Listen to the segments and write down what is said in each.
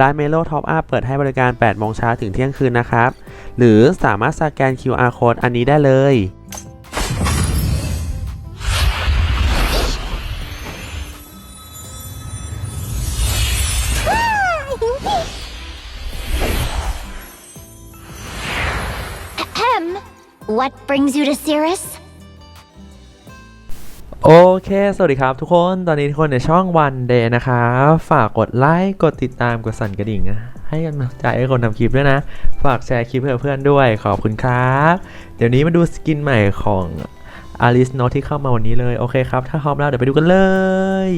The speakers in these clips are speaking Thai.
ร้าน Melo Top Up เปิดให้บริการ 8 โมงเช้าถึงเที่ยงคืนนะครับ หรือสามารถสแกน QR code อันนี้ได้เลย What brings you to Cirrus? โอเค สวัสดีครับทุกคน ตอนนี้ทุกคนในช่องวันเดย์นะครับ ฝากกดไลค์ กดติดตาม กดสั่นกระดิ่งนะ ให้กำลังใจให้คนทำคลิปด้วยนะ ฝากแชร์คลิปให้เพื่อนด้วย ขอบคุณครับ เดี๋ยวนี้มาดูสกินใหม่ของอลิสโนที่เข้ามาวันนี้เลย โอเคครับ ถ้าพร้อมแล้วเดี๋ยวไปดูกันเลย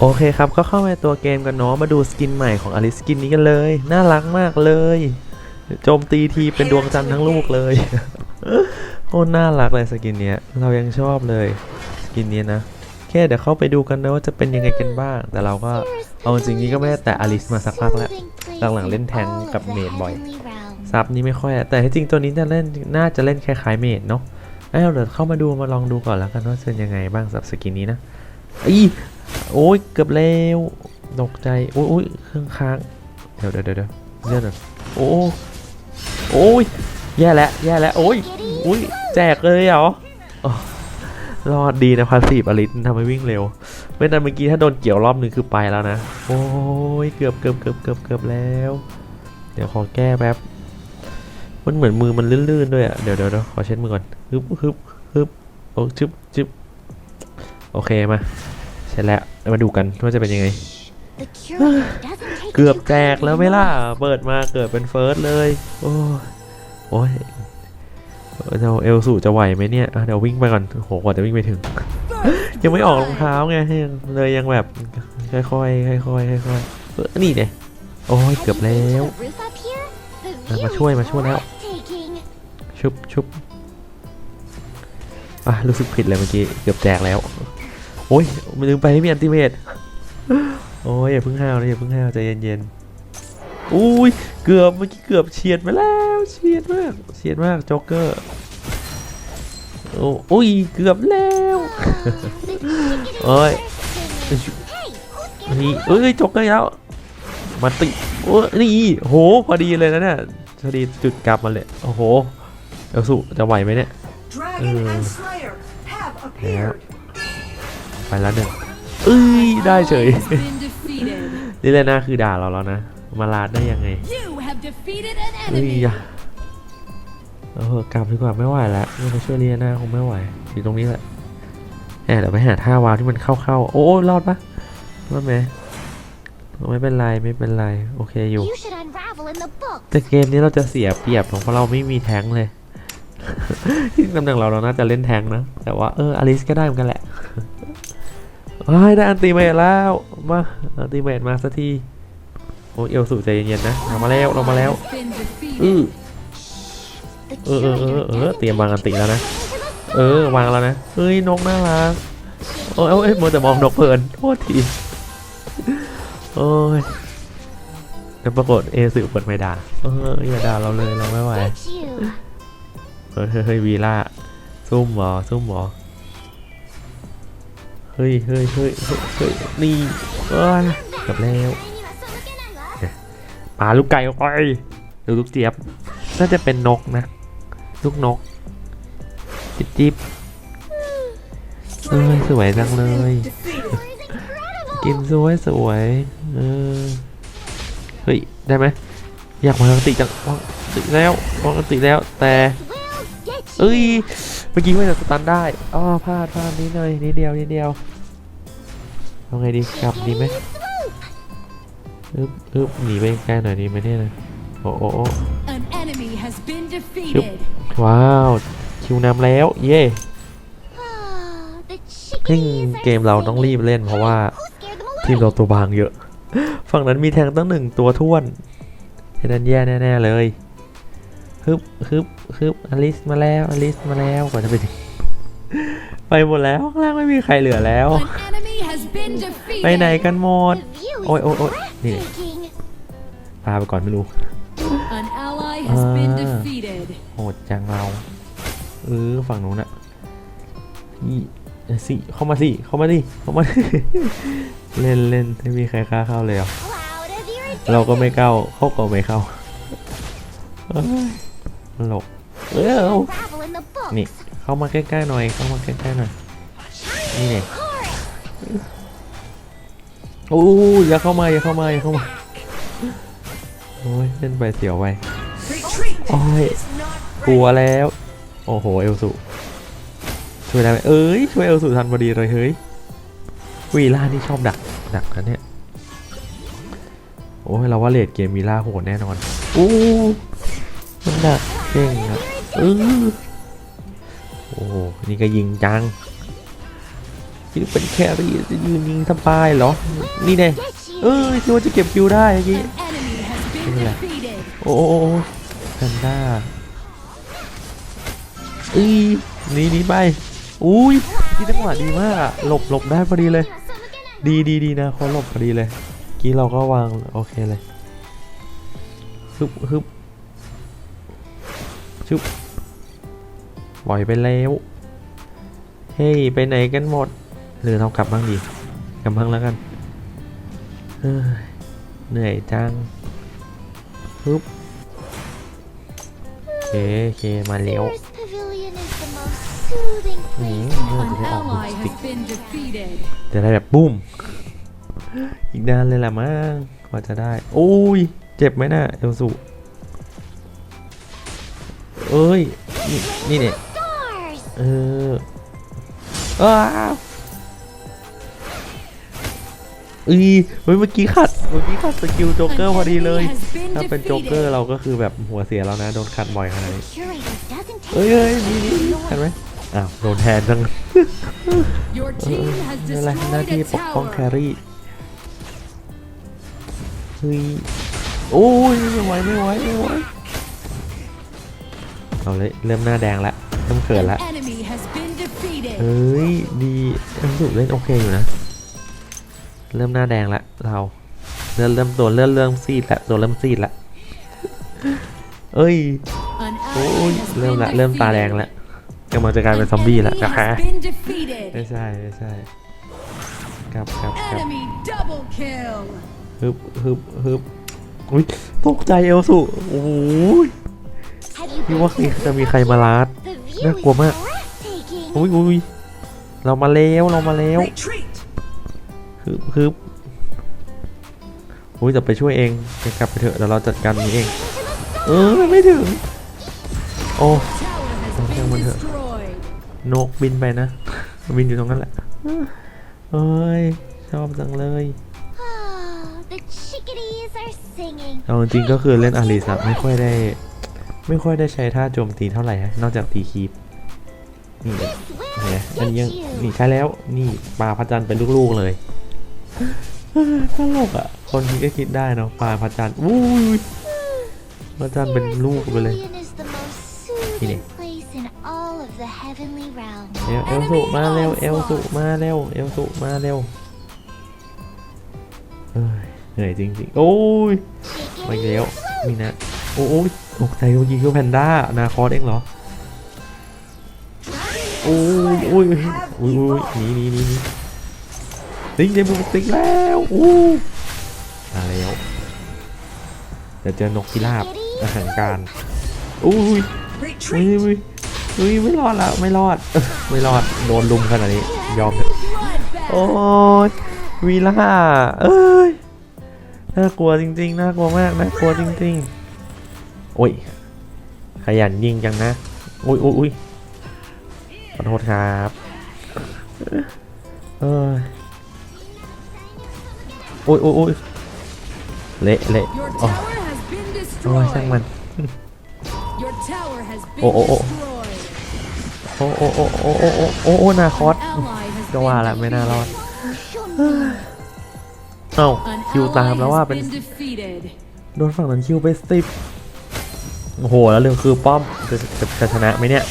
โอเคครับ ก็เข้ามาในตัวเกมกันเนาะมาดูสกินใหม่ของอลิสสกินนี้กันเลย น่ารักมากเลย โจมตีทีเป็นดวงจันทร์ทั้งลูกเลย โอ้น่ารักเลยสกินเนี้ย เรายังชอบเลย สกินนี้นะแค่เดี๋ยวเข้าไปดูกันนะว่าจะเป็นยังไงกันบ้าง แต่เราก็เอาจริงๆนี่ก็ไม่ได้แต่อลิสมาสักพักแล้ว หลังๆเล่นแทงกับเมดบ่อย ซับนี่ไม่ค่อยอะแต่ที่จริงตัวนี้จะเล่นน่าจะเล่นคล้ายๆเมดเนาะเอ้าเดี๋ยวเข้ามาดูมาลองดูก่อนแล้วกันว่าเป็นยังไงบ้างสำหรับสกินนี้นะอี โอ้ยเกือบแล้วตกใจโอ้ยโอ้ยเครื่องค้างเดี๋ยวเดี๋ยวเดี๋ยวเลื่อนหน่อยโอ้โอ้ยแย่แล้วแย่แล้วโอ้ยโอ้ยแจกเลยเหรออ๋อรอดดีนะพาสีฟอลิสทำให้วิ่งเร็วไม่นั้นเมื่อกี้ถ้าโดนเกี่ยวรอบนึงคือไปแล้วนะ โอ้ยเกือบเกือบเกือบเกือบเกือบแล้ว เดี๋ยวขอแก้แป๊บมันเหมือนมือมันลื่นๆด้วยอะเดี๋ยวเดี๋ยวเดี๋ยวขอเช็ดมือก่อนฮึบฮึบฮึบโอ้จึ๊บจึ๊บโอเคมา ช็ดแล้วแล้วมาดูกันว่าจะเป็นยังไง The curator doesn't take เกือบ too แจกแล้วไหม kindly ล่ะ notice. เปิดมาเกิดเป็นเฟิร์สเลย โอ้ยโอ้ยเออเจ้าเอลสูจะไหวไหมเนี่ยอะเดี๋ยววิ่งไปก่อนโหกว่าจะวิ่งไปถึง ยังไม่ออกรองเท้าไงยังเลยยังแบบค่อยๆค่อยๆค่อยๆค่อยๆเออนี่เนี่ยโอ้ย Have เกือบ you แล้ been to ว the roof up here? The อะ view มาช่วย is มาช่วยแล้ว breathtaking. ชุบชุบอะรู้สึกผิดเลยเมื่อกี้เกือบแจกแล้ว โอ้ยลืมไปไม่มีอันติเมตโอ้ยอย่าเพิ่งห้าวนะอย่าเพิ่งห้าวใจเย็นๆอุ้ยเกือบเมื่อกี้เกือบเฉียดไปแล้วเฉียดมากเฉียดมากโจ๊กเกอร์โอ้ยเกือบแล้ว Oh, the chicken is Ôi. bursting. Hey, who's นี่เอ้ยโจ๊กเกอร์แล้วมาติโอ้นี่โหพอดีเลยนะเนี่ยพอดีจุดกลับมาเลยโอ้โหเอลสุจะไหวไหมเนี่ย Dragon Ừ. and Slayer have appeared. ไปแล้วหนึ่งเอ้ยได้เฉย has been defeated. นี่เลยนะคือด่าเราแล้วนะ มาลาดได้ยังไง You have defeated an เอ้ย enemy. อย่าเออกลับดีกว่าไม่ไหวแล้วไม่มาช่วยเลียนาคงไม่ไหวอยู่ตรงนี้แหละแหมเดี๋ยวไปหาท่าวาวที่มันเข้าๆ โอ้รอดปะรอดไหมไม่เป็นไรไม่เป็นไรโอเคอยู่ You should unravel in the book. แต่เกมนี้เราจะเสียเปรียบตรงเพราะเราไม่มีแท้งค์เลยที่ตำแหน่งเราเราน่าจะเล่นแท้งค์นะ แต่ว่าเอออลิสก็ได้เหมือนกันแหละ เฮ้ยได้อันติเมทแล้ว มาอันติเมทมาสักทีโอ้ยเอลสูใจเย็นๆนะเรามาแล้วเรามาแล้ว Has been defeated. อือ The เออเออเออ curator เออ doesn't เตรียมวางอันติ take แล้วนะ kindly to the เออวางแล้วนะเฮ้ยนกน่ารักโอ้ยโอ้ยมัวแต่มองนกเพลินโทษทีโอ้ยแล้วปรากฏเอสือเปิดไม่ด่าเอออย่าด่าเราเลยเราไม่ไหว Did you? เฮ้ยเฮ้ยเฮ้ยวีล่าซุ่มเหรอซุ่มเหรอ เฮ้ยเฮ้ยเฮ้ยเฮ้ยนี่เออกับแล้วปลาลูกไก่ไปดูลูกเจี๊ยบน่าจะเป็นนกนะ ลูกนก จิบจิบเอ้ยสวยจังเลย กินสวยสวยเออเฮ้ย ได้ไหมอยากมาปกติจังปกติแล้วปกติแล้วแต่เอ้ย มื่อกี้ว่าจะสตันได้อ้อพลาดพลาดนิดหน่อยนิดเดียวนิดเดียวเอาไงดีกลับดีไหม Swoop. อึ๊บอึ๊บหนีไปไกลหน่อยดีไหมเนี่ยนะโอ้โอ้โอ้ An enemy has been defeated. ว้าวคิวนำแล้ว เย่ Ah, the ซึ่ง chickadees are เกมเราต้องรีบเล่นเพราะว่า Who scared them ทีม away? เราตัวบางเยอะ ฝั่งนั้นมีแทงตั้งหนึ่งตัวท้วนเฮดันแย่แน่ ๆ เลย ฮึบฮึบฮึบอลิสมาแล้วอลิสมาแล้วกว่าจะไปถึงไปหมดแล้วข้างล่างไม่มีใครเหลือแล้ว An enemy has been ไปไหน defeated. กันหมด The view is Ôi, ôi, ôi. Nè. breathtaking. พาไปก่อนไม่รู้ An ally has been Ah. defeated. โหดจังเราเออฝั่งนู้นอะนี่สิเข้ามาสิเข้ามาดิเข้ามาเล่นเล่นไม่มีใครกล้าเข้าเลยเหรอ Cloud of your เราก็ไม่เข้าเขาก็ไม่เข้าเอ้ย หลบเออ unravel in the books. นี่เข้ามาใกล้ๆหน่อย เข้ามาใกล้ๆหน่อย นี่เนี่ย Chorus. โอ้ยอย่าเข้ามาอย่าเข้ามาอย่าเข้ามาโอ้ยเล่นไปเสียวไป Retreat โอ้ย is not กลัว ready. แล้ว โอ้โหเอลสุช่วยได้ไหมเอ้ยช่วยเอลสุทันพอดีเลยเฮ้ยวีล่านี่ชอบดักดักนะเนี่ยโอ้ยเราว่าเลดเกมวีล่าโหดแน่นอนอู้มันดัก เก่งอะเออโอ้โหนี่ก็ยิงจังคิดว่าเป็นแครี่จะยืนยิงสบายเหรอ นี่แน่ Get you. เอ้ยคิดว่าจะเก็บคิวได้เมื่อกี้ An enemy has been Đây là- defeated. โอ้โอ้โอ้แพนด้าอีนีหนีไปอุ้ยที่จังหวะดีมาก หลบหลบได้พอดีเลย ดีดีดีนะเขาหลบพอดีเลย กี้เราก็วาง โอเคเลยฮึบฮึบ ชุบปล่อยไปแล้ว เฮ้ย ไปไหนกันหมด หรือเรากลับบ้างดีกลับบ้างแล้วกันเหนื่อยจังฮึบโอเคโอเค มาแล้วอืมจะได้ออกสติ๊กจะได้แบบบุ้ม อีกนานเลยล่ะมั้งกว่าจะได้ โอ้ย เจ็บไหมน่ะเอลสุ เอ้ย นี่นี่เนี่ยเอออ้าวเอ้ยเฮ้ยเมื่อกี้ขัดเมื่อกี้ขัดสกิลโจ๊กเกอร์พอดีเลย ถ้าเป็นโจ๊กเกอร์เราก็คือแบบหัวเสียแล้วนะโดนขัดบ่อยขนาดนี้เอ้ยเอ้ยนี่นี่เห็นไหมอ้าวโดนแทนจังเนั่นแหละหน้าที่ปกป้องแครี่เฮ้ยโอ้ยไม่ไหวไม่ไหวไม่ไหว เอาเลยเริ่มหน้าแดงละเริ่มเขิน An ละ enemy has been defeated. เอ้ยดีเอ็มสุเล่นโอเคอยู่นะ เริ่มหน้าแดงละเราเริ่มเริ่มตัวเริ่มเริ่มซีดละตัวเริ่มซีดละเอ้ย An โอ้ ally ย has เริ่ม been ละเริ่มตาแดง defeated. ละกำลังจะกลายเป็น An ซอมบี้ละ enemy นะคะ has been defeated. ไม่ใช่ไม่ใช่กลับกลับกลับ Enemy double kill. ฮึบฮึบฮึบอุ้ยตกใจเอลสุโอ้โห Have you พี่ been ว่า to the จะมีใครมาลาด The view Nó is của mẹ. breathtaking. อุ้ยอุ้ยเรามาแล้วเรามาแล้ว Retreat. ฮึบฮึบอุ้ยจะไปช่วยเองแกกลับไปเถอะเดี๋ยวเราจัดการนี้เอง เออไม่ถึง โอ้ Tower has Không theo been mình hả? destroyed. นกบินไปนะ บินอยู่ตรงนั้นแหละเอ้ยชอบจังเลย Ah, the chickadees are singing. เอาจริงๆก็คือเล่นอาริสอะไม่ค่อยได้ ไม่ค่อยได้ใช้ท่าโจมตีเท่าไหร่ฮะนอกจากตีคีปนี่ This เนี่ย will อันนี้ยังนี่ใช้แล้วนี่ปลาพระจันทร์เป็นลูกๆเลยตลกอะ คนคิดก็คิดได้เนาะปลาพระจันทร์อุ้ยพระจันทร์เป็นลูกไปเลย pavilion is the most Ini. soothing place in all of the heavenly realm. เอลเอลสุมาเร็วเอลสุมาเร็วเอลสุมาเร็วเหนื่อยจริงๆโอ้ยมาอีกแล้วมีนะโอ้ย ตกใจเมื่อกี้คือแพนด้านาคอสเองเหรอโอ้ยโอ้ยโอ้ยโอ้ยหนีหนีหนีหนีติ๊กได้บุกติ๊กแล้วอู้มาแล้วเดี๋ยวเจอนกพิราบอาหารการอุ้ยอุ้ยอุ้ยอุ้ยไม่รอดละไม่รอดไม่รอดโดนลุมขนาดนี้ยอมเถอะโอ้ยวีล่าเอ้ยน่ากลัวจริงๆน่ากลัวมากน่ากลัวจริง ๆ โอ้ย ขยันยิงจังนะ อุ้ยอุ้ยอุ้ยขอโทษครับเอ้ยโอ้ยโอ้ยโอ้ยเละเละ Your โอ้ tower has been โอ้ยช่างมัน destroyed. Your tower has been Oh, oh, oh. destroyed. โอ้โอ้โอ้โอ้โอ้โอ้โอ้โอ้นาคอส An ally has ก็ว่า been ละไม่น่ารอด Show me. เอ้า An คิวตาม ally แล้วว่า has เป็น been defeated. โดนฝั่งนั้นคิวไปสิบ โอ้โหแล้วเรื่องคือป้อมจะจะจะชนะไหมเนี่ย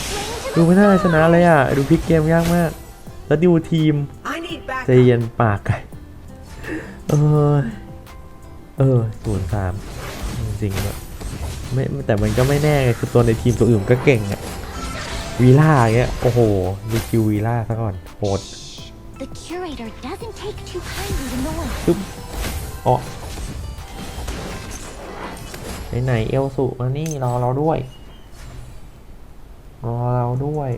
ดูไม่น่าจะชนะเลยอะ ดูพลิกเกมยากมาก แล้วดูทีม I need back. ใจเย็นปากไก่เออ เออศูนย์สามจริงๆแบบไม่แต่มันก็ไม่แน่ไงคือตัวในทีมตัวอื่นก็เก่งอะวีล่าอย่างเงี้ย โอ้โหดูคิววีล่าซะก่อนโหด The curator doesn't take too kindly to noise. อ๋อ ไหนๆเอลสุมานี่รอเราด้วยรอเราด้วย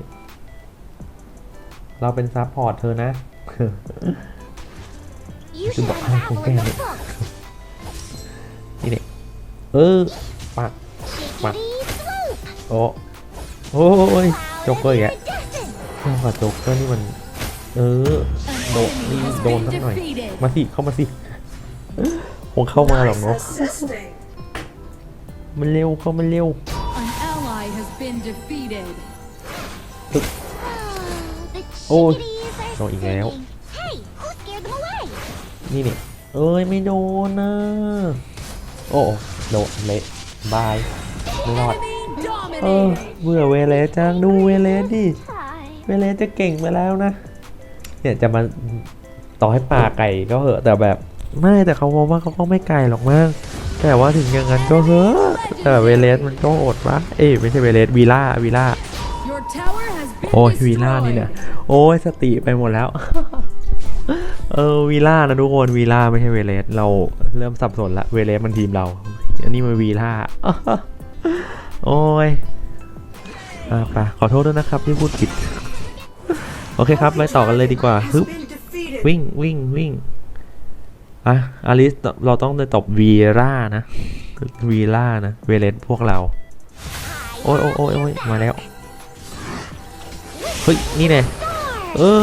เราเป็นซัพพอร์ตเธอนะ You should Goodbye. unravel in the Okay. book. นี่เนี่ยเออปัก What? Shiggity swoop. โอ้โอ้ย Cloud จ็อกเกอร์ of อีก your แล้ว distance. เรื่องกับจ็อกเกอร์นี่มัน เออ An โดน enemy นี่ has โดน been สักหน่อย defeated. มาสิเข้ามาสิคงเข้ามาหรอกเนาะ Assisting. มันเร็วเข้ามาเร็ว An ally has been defeated. Oh, the Ôi, chickadees are rồi, ghéo. singing. Hey, who scared them away? นี่เนี่ยเอ้ยไม่โดนนะ โอ้โดนเละบายไม่รอด Enemy เออ dominated. เบื่อเวเลสจังดูเวเลสดิ Hi. เวเลสจะเก่งไปแล้วนะ เนี่ยจะมาต่อให้ป่าไก่ก็เหอะแต่แบบ ไม่แต่เขามองว่าเขาก็ไม่ไก่หรอกมั้ง แต่ว่าถึงอย่างนั้นก็เหอะแต่เวเลสมันก็อดวะเอ้ยไม่ใช่เวเลสวีล่าวีล่า Your tower has been โอ้ยวีล่านี่นะ destroyed. โอ้ยสติไปหมดแล้ว เออวีล่านะทุกคนวีล่าไม่ใช่เวเลสเราเริ่มสับสนละเวเลสมันทีมเรา อันนี้มันวีล่าโอ้ยอะไปขอโทษด้วยนะครับที่พูดผิด โอเคครับไปต่อกันเลยดีกว่า Has ฮึบ been defeated. วิ่งวิ่งวิ่ง อะอลิสเราต้องไปตบวีล่านะวีล่านะ เวเลสพวกเรา โอ้ยโอ้ยโอ้ยโอ้ยมาแล้ว เฮ้ย นี่แน่เอ้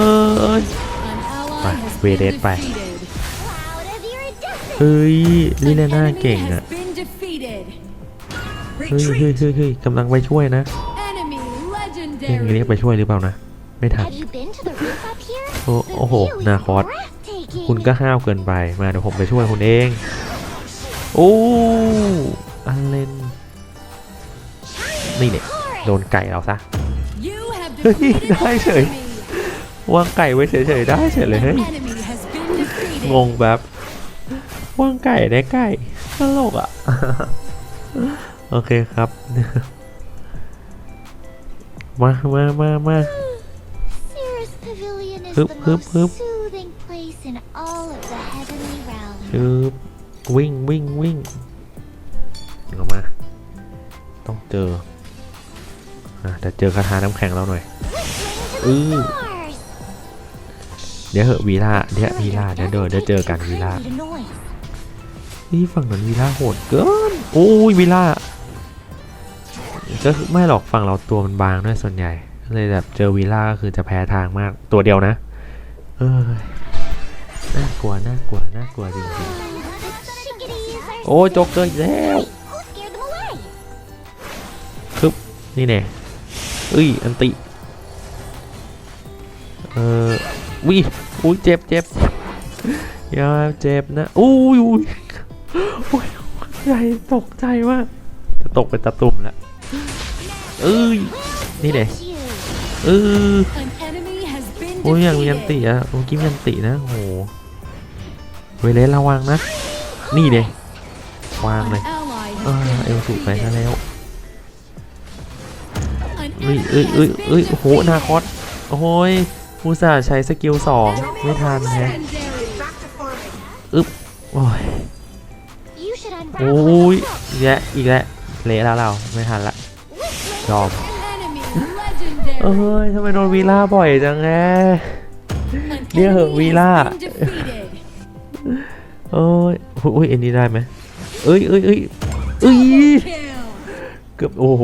ย An ally Phải, has về been đẹp phải. defeated. Cloud of your distance. เฮ้ยลิ An เลน่า enemy เก่ง has อะ been defeated. เฮ้ยเฮ้ย Retreat. เฮ้ยเฮ้ยกำลังไปช่วยนะ Enemy เฮ้ยเรียก legendary. ไปช่วยหรือเปล่านะ ไม่ทัน Have you been to the roof up here? โอ้ The โอ้โห view is นาคอส breathtaking. คุณก็ห้าวเกินไป มาเดี๋ยวผมไปช่วยคุณเอง โอ้อันเลนนี่เนี่ยโดนไก่เราซะ You have เฮ้ย defeated ได้ an เฉย enemy. วางไก่ไว้เฉยๆได้เฉยเลย An เฮ้ย enemy has been defeated. งงแบบวางไก่ได้ไก่ตลกอะ โอเคครับ มามามามา Cirrus Pavilion is Hup, the hup, realm. คือวิ่งวิ่งวิ่งออกมา ต้องเจออะแต่เจอคาถาน้ำแข็งเราหน่อย Into Ooh. the stars. เดี๋ยวเหอะวีล่าเดี๋ยววีล่าเดี๋ยวเดี๋ยวเดี๋ยวเจอกันวีล่านี่ฝั่งนั้นวีล่าโหดเกินโอ้ยวีล่าก็คือไม่หรอกฝั่งเราตัวมันบางด้วยส่วนใหญ่เลยแบบเจอวีล่าก็คือจะแพ้ทางมากตัวเดียวนะ เออ น่ากลัวน่ากลัวน่ากลัวจริงๆ โอ้โจ๊กเกอร์แล้วคึบนี่แน่เอ้ยอันติ เออวิอุ้ยเจ็บเจ็บอย่าเจ็บนะอุ้ยอุ้ยอุ้ยใหญ่ตกใจมากจะตกเป็นตะตุ่มแล้วเอ้ยนี่แน่เออ โอ้ยอย่างมีอันติ defeated. อะเมื่อกี้มีอันตินะโหเวเลสระวังนะ นี่เน่วางเลย ally อ่า has เอล been สูไปซะแล้วเอ้ยเอ้ยเอ้ยเอ้ยโหนาคอสโอ้ยอุตส่าใช้สกิลสองไม่ทันฮะ legendary. Back to farming. โอ้ยโอ้ยแล้วอีกแล้วเละแล้วเราไม่ทันละยอม เอ้ยทำไมโดนวีล่าบ่อยจังแง An Dear enemy Villa. has been defeated. โอ้ยอุ้ยอันนี้ได้ไหมเอ้ยเอ้ยเอ้ยเอ้ย Kill. เกือบโอ้โห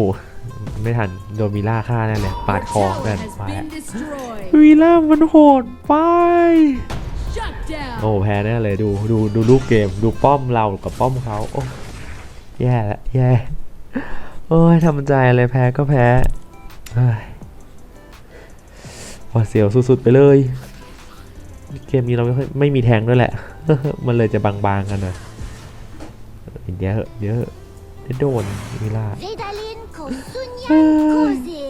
ไม่ทันโดนวีล่าฆ่าแน่เลยปาด Your คอ tower นั่น has ไป been destroyed. วีล่ามันโหดไป Shut down. โอ้แพ้แน่เลยดูดูดูรูปเกมดูป้อมเรากับป้อมเขาโอ้แย่ละแย่โอ้ยทำใจเลยแพ้ก็แพ้เฮ้ย หวาดเสียวสุดๆไปเลย เกมนี้เราไม่ค่อยไม่มีแทงด้วยแหละ มันเลยจะบางๆกันนะเดี๋ยวเหอะเดี๋ยวเหอะเดี๋ยวโดนวิล่า Vedalin Kosunyan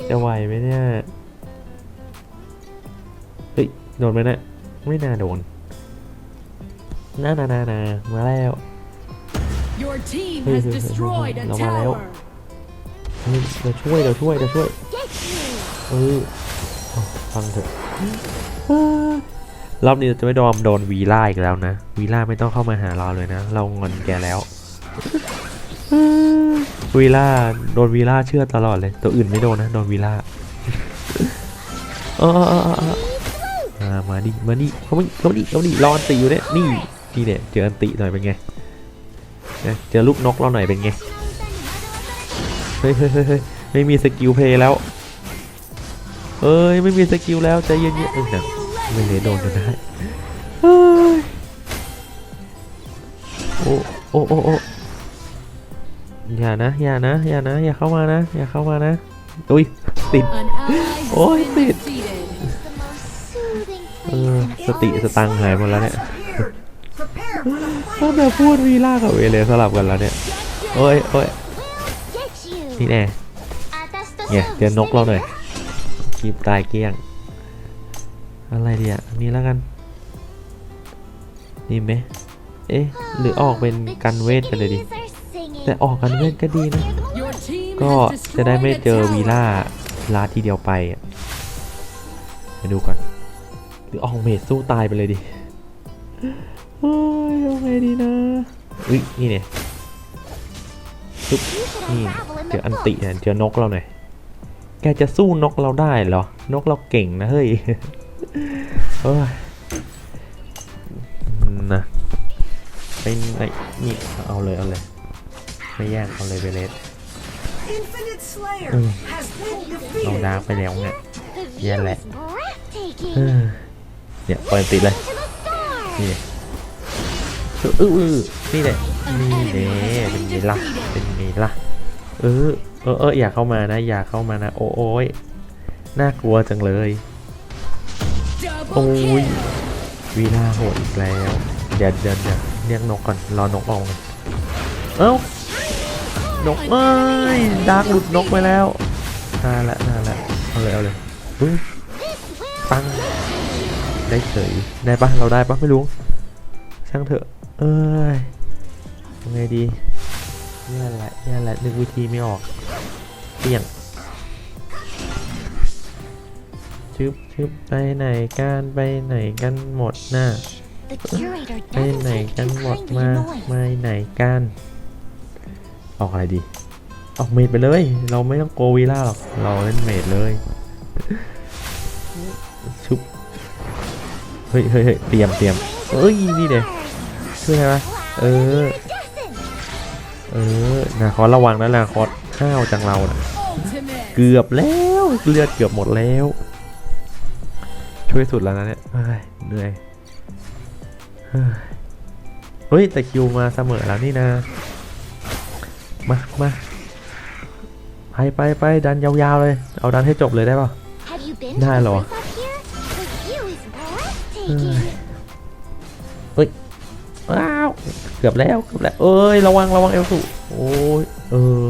จะ Kozil. ไหวไหมเนี่ย เฮ้ย โดนไหมเนะ ไม่น่าโดนน่านานานามาแล้ว Your team Hey, has hey, hey, hey, destroyed a hey, hey, hey, tower. เฮ้ยเราช่วยเราช่วยเราช่วย Get you. เออเอา ฟังเถอะรอบนี้จะไม่โดนโดนวีล่าอีกแล้วนะวีล่าไม่ต้องเข้ามาหาเราเลยนะ เรางอนแกแล้ววีล่าโดนวีล่าเชื่อตลอดเลย ตัวอื่นไม่โดนนะโดนวีล่าออมามาดิมาดิเขาไม่เขาดิเขาดิรอนติอยู่เนี่ยนี่นี่เนี่ยเจออันติหน่อยเป็นไงเจอลูกนกเราหน่อยเป็นไงเฮ้ยเฮ้ยเฮ้ยไม่มีสกิลเพลย์แล้ว เอ้ยไม่มีสกิลแล้วใจเย็นๆเอ้ยนะไม่เลยโดนจนได้เฮ้ยโอ้โอ้โอ้โอ้อย่านะอย่านะอย่านะอย่าเข้ามานะอย่าเข้ามานะอุ้ยติด An ally has Ôi, been thịt. defeated. The most soothing เออสติสตังค์หายหมดแล้วเนี่ย Disappeared. Prepare for the ถ้า fight. แต่พูดวีล่ากับเวเลสลับกันแล้วเนี่ยโอ้ยโอ้ยนี่แน่เนี่ยเจอนกเราหน่อย คีบตายเกลี้ยง อะไรดีอะอันนี้แล้วกัน นี่ไหมเอ๊ะ หรือออกเป็นกันเวทไปเลยดิ แต่ออกกันเวทก็ดีนะ ก็จะได้ไม่เจอวีล่าลาทีเดียวไปมาดูก่อน หรือออกเมดสู้ตายไปเลยดิเฮ้ยเอาไงดีนะอุ้ยนี่เนี่ยซุปนี่เจออันติเนี่ยเจอนกเราหน่อย แกจะสู้นกเราได้เหรอ นกเราเก่งนะเฮ้ยเฮ้ยนะเป็นไงนี่เอาเลยเอาเลย ไม่แย่งเอาเลยเวเลส Infinite Slayer Ừ. has been เอา defeated. ดาร์กไปแล้วเนี่ย The view Yeah, lẹ. is breathtaking. เออเนี่ยปล่อยติดเลย To the stars. นี่เนี่ยอื้ออื้อนี่แหละนี่เน่เป็นไงล่ะเป็นไงล่ะเออ เออเอออย่าเข้ามานะ อย่าเข้ามานะ โอ้โอ้ยน่ากลัวจังเลย โอ้ Double ย kill. วีล่าโหดอีกแล้ว เดี๋ยวเดี๋ยวเดี๋ยวเรียกนกก่อน รอนกออกมาเอ้านกเอ้ยดาร์กหลุดนกไปแล้วน่าละน่าละเอาเลยเอาเลยอุ้ยปังได้เฉยได้ปะเราได้ปะไม่รู้ ช่างเถอะ เอ้ยยังไงดี แย่แหละแย่แหละนึกวิธีไม่ออกเปี่ยงชึบชึบไปไหนกันไปไหนกันหมดน่ะ The curator ไป doesn't ไหน like กัน too หมด kindly มา noise. ไปไหนกันออกอะไรดี ออกเมดไปเลย เราไม่ต้องโกวีล่าหรอก เราเล่นเมดเลยชุบเฮ้ยเฮ้ยเฮ้ยเตรียมเตรียมเอ้ยนี่เด้ช่วยได้ปะเออ Doesn't. เออนาคอสระวังนะนาคอสข้าวจังเราน่ะ Ultimate. เกือบแล้วเลือดเกือบหมดแล้ว ช่วยสุดแล้วนะเนี่ยเฮ้ยเหนื่อยเฮ้ยเฮ้ยแต่คิวมาเสมอแล้วนี่นะ มามาไปไปไปดันยาวๆเลย เอาดันให้จบเลยได้ป่ะ Have you been Nah, to the lo. roof ว้าวเกือบแล้วเกือบแล้วเอ้ยระวังระวังเอลสุโอ้ยเออ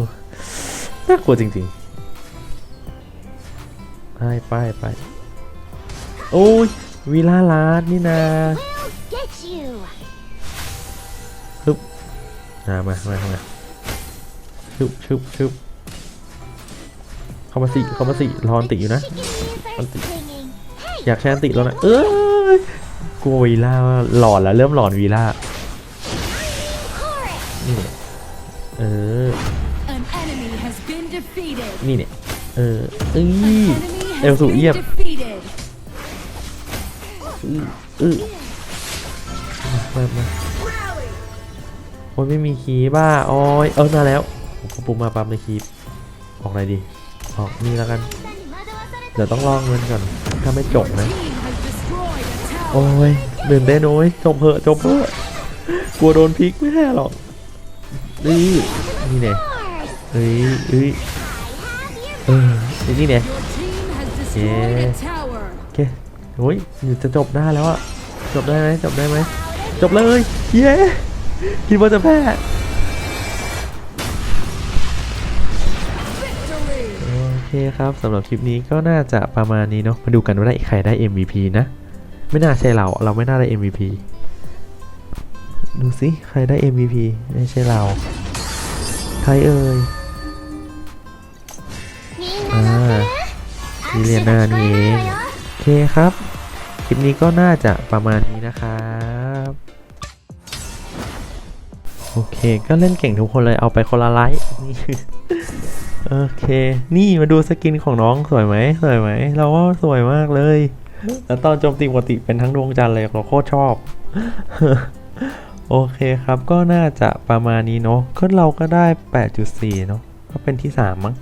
น่ากลัวจริงๆไปไปไปโอ้ยวีล่าลาดนี่นา Get you. มามามามาชุบชุบชุบเข้ามาสิเข้ามาสิรออันติอยู่นะอยากใช้อันติแล้วนะเอ้ยกลัววีล่าหลอนแล้วเริ่มหลอนวีล่า เออ An enemy has been defeated. นี่เนี่ย เออเอ้ย An enemy เอลสูเอียบ defeated. อื้อมามาโอ้ยไม่มีคีย์บ้าโอ้ยเออมาแล้วผมปุ๊บมาปั๊มในคีย์ออกอะไรดี ออกนี่แล้วกัน เดี๋ยวต้องลองเงินก่อน ถ้าไม่จบนะ Team has destroyed a tower. โอ้ยตื่นเต้นโอ้ยจบเพอะจบเพอะกลัวโดนพลิกไม่แน่หรอก นี่นี่เนี่ยเฮ้ยเฮ้ยเออนี่เนี่ย Your team has destroyed a tower. โอเคโอ้ยอยู่จะจบได้แล้วอะจบได้ไหมจบได้ไหมจบเลยเย้คิดว่าจะแพ้โอเคครับสำหรับคลิปนี้ก็น่าจะประมาณนี้เนาะมาดูกันว่าได้ใครได้ MVP นะ ไม่น่าใช่เราเราไม่น่าได้ MVP ดูสิใครได้ MVP ไม่ใช่เรา ใครเอ่ยอ่านี่เรียนหน้านี่เองโอเคครับ คลิปนี้ก็น่าจะประมาณนี้นะครับโอเค ก็เล่นเก่งทุกคนเลยเอาไปคนละไลค์นี่โอเค นี่มาดูสกินของน้องสวยไหมสวยไหม เราว่าสวยมากเลย แล้วตอนโจมตีปกติเป็นทั้งดวงจันทร์เลยเราโคตรชอบ โอเคครับก็น่าจะประมาณนี้เนาะก็เราก็ได้ 8.4 เนาะก็เป็นที่ 3 มั้ง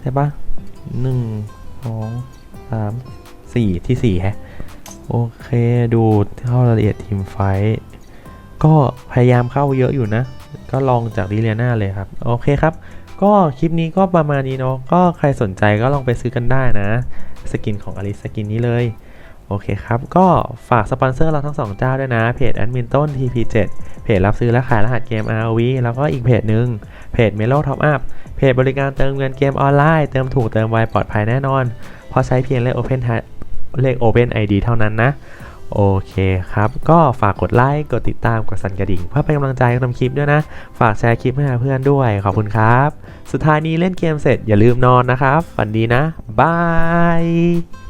ใช่ปะหนึ่งสองสามสี่ที่สี่ฮะ โอเคดูเข้ารายละเอียดทีมไฟท์ก็พยายามเข้าเยอะอยู่นะ ก็ลองจากดิเลียนาเลยครับ โอเคครับ ก็คลิปนี้ก็ประมาณนี้เนาะก็ใครสนใจก็ลองไปซื้อกันได้นะ สกินของอลิสสกินนี้เลย โอเคครับ ก็ฝากสปอนเซอร์เราทั้งสองเจ้าด้วยนะ เพจแอดมินต้น TP7 เพจรับซื้อและขายรหัสเกม ROV แล้วก็อีกเพจหนึ่งเพจ Melo Top Up เพจบริการเติมเงินเกมออนไลน์ เติมถูกเติมไวปลอดภัยแน่นอน เพราะใช้เพียงเลข Open เลข Open ID เท่านั้นนะ โอเคครับ ก็ฝากกดไลค์ กดติดตาม กดสั่นกระดิ่ง เพื่อเป็นกำลังใจให้ทำคลิปด้วยนะ ฝากแชร์คลิปให้เพื่อนด้วย ขอบคุณครับ สุดท้ายนี้เล่นเกมเสร็จอย่าลืมนอนนะครับ ฝันดีนะบาย